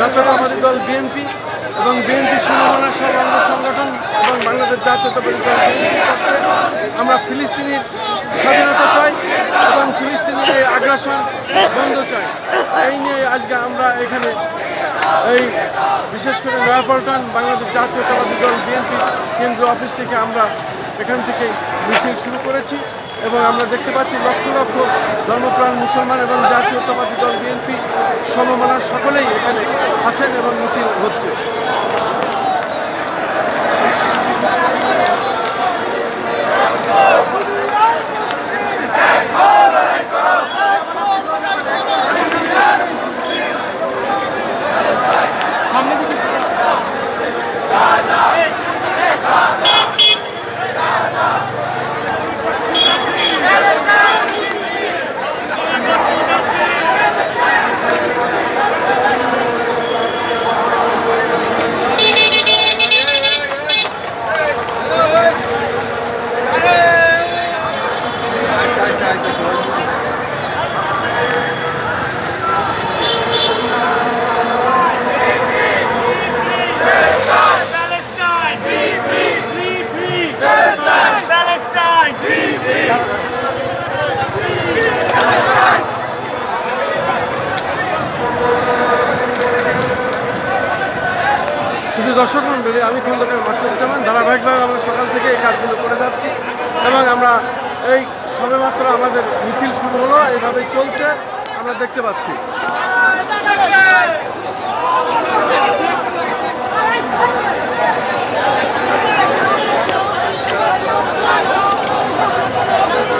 জাতীয়তাবাদী দল বিএনপি এবং বিএনপি সব অঙ্গ সংগঠন এবং বাংলাদেশ জাতীয়তাবাদী দল আমরা ফিলিস্তিনির স্বাধীনতা চাই এবং ফিলিস্তিনের আগ্রাসন বন্ধ চাই। এই নিয়ে আজকে আমরা এখানে এই বিশেষ করে নয়াপল্টন বাংলাদেশ জাতীয়তাবাদী দল বিএনপি কেন্দ্র অফিস থেকে আমরা এখান থেকে মিছিল শুরু করেছি। এবং আমরা দেখতে পাচ্ছি লক্ষ লক্ষ ধর্মপ্রাণ মুসলমান এবং জাতীয়তাবাদী দল বিএনপি সমমানা সকলেই এখানে আছেন এবং মিছিল হচ্ছে। দর্শক মণ্ডলী, আমি খন্দকার মাসুদুজ্জামান ধারাবাহিকভাবে আমরা সকাল থেকে এই কাজগুলো করে যাচ্ছি, এবং আমরা এই সবেমাত্র আমাদের মিছিল শুরু হলো এইভাবেই চলছে আমরা দেখতে পাচ্ছি।